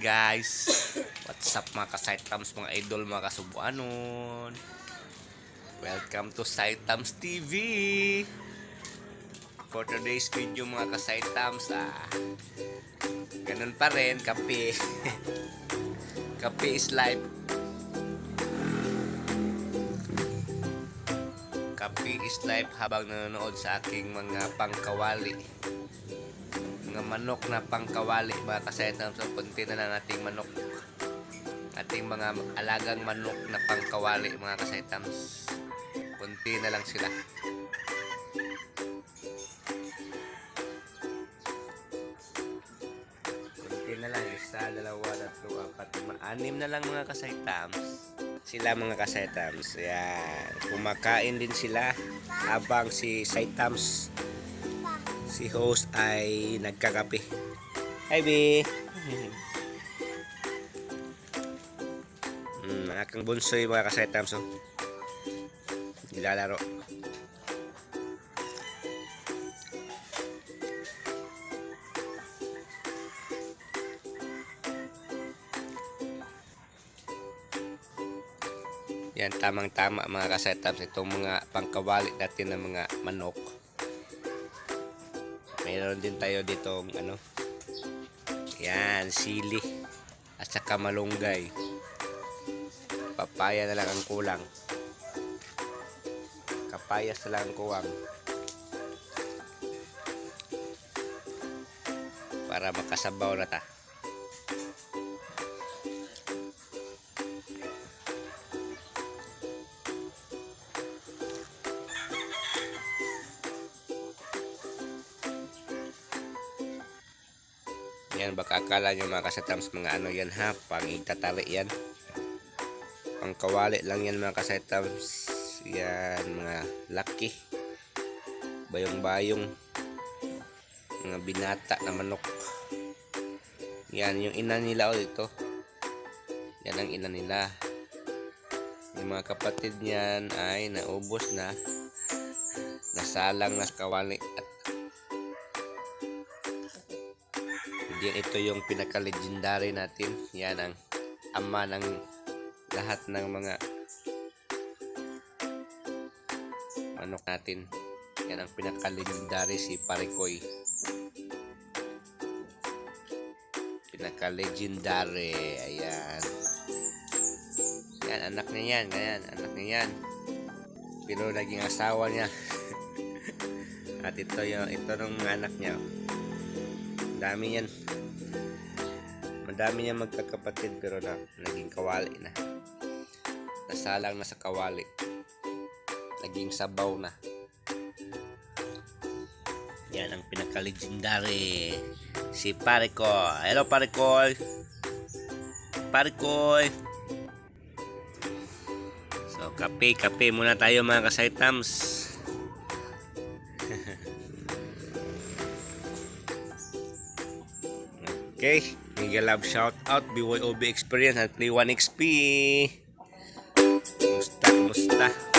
guys? What's up mga ka-Saitams, mga idol, mga kasubuanon? Welcome to Saitams TV! For today's video mga ka-Saitams, ah, ganun pa rin, kape. kape is life. Kape is life habang nanonood sa aking mga pangkawali mga manok na pangkawali mga kasetang so punti na lang ating manok. Ating mga alagang manok na pangkawali mga kasetams punti na lang sila. Punti na lang isa, dalawa, tatlo, apat, lima, anim na lang mga kasetams sila mga kasetams yan. Kumakain din sila habang si Saitams si host ay nagkakape. Hi, B! mm, ang aking bunsoy mga kasetams, oh. Nilalaro. Yan, tamang-tama mga kasetams. Itong mga pangkawali natin ng mga manok mayroon din tayo ditong ano? Yan sili at saka malunggay. Papaya na lang ang kulang. Kapayas na lang ang kuwang. Para makasabaw na ta Yan, baka akala nyo mga kasatams, mga ano yan ha, pang itatali yan. Pang kawali lang yan mga kasatams. Yan, mga laki. Bayong-bayong. Mga binata na manok. Yan, yung ina nila o dito. Yan ang ina nila. Yung mga kapatid niyan ay naubos na. Nasalang na kawali at Yan, ito yung pinaka-legendary natin. Yan ang ama ng lahat ng mga manok natin. Yan ang pinaka-legendary si Parikoy. Pinaka-legendary. Ayan. Yan, anak niya yan. Ganyan, anak niya yan. Pero naging asawa niya. At ito yung ito ng mga anak niya. Dami yan. Madami niya magkakapatid pero na naging kawali na. Nasalang na sa kawali. Naging sabaw na. Yan ang pinaka-legendary. Si Parikoy. Hello Parikoy. Parikoy. So, kape, kape muna tayo mga kasaitams. Okay, Miguel Love shout out, BYOB Experience at Play 1XP. Musta, musta.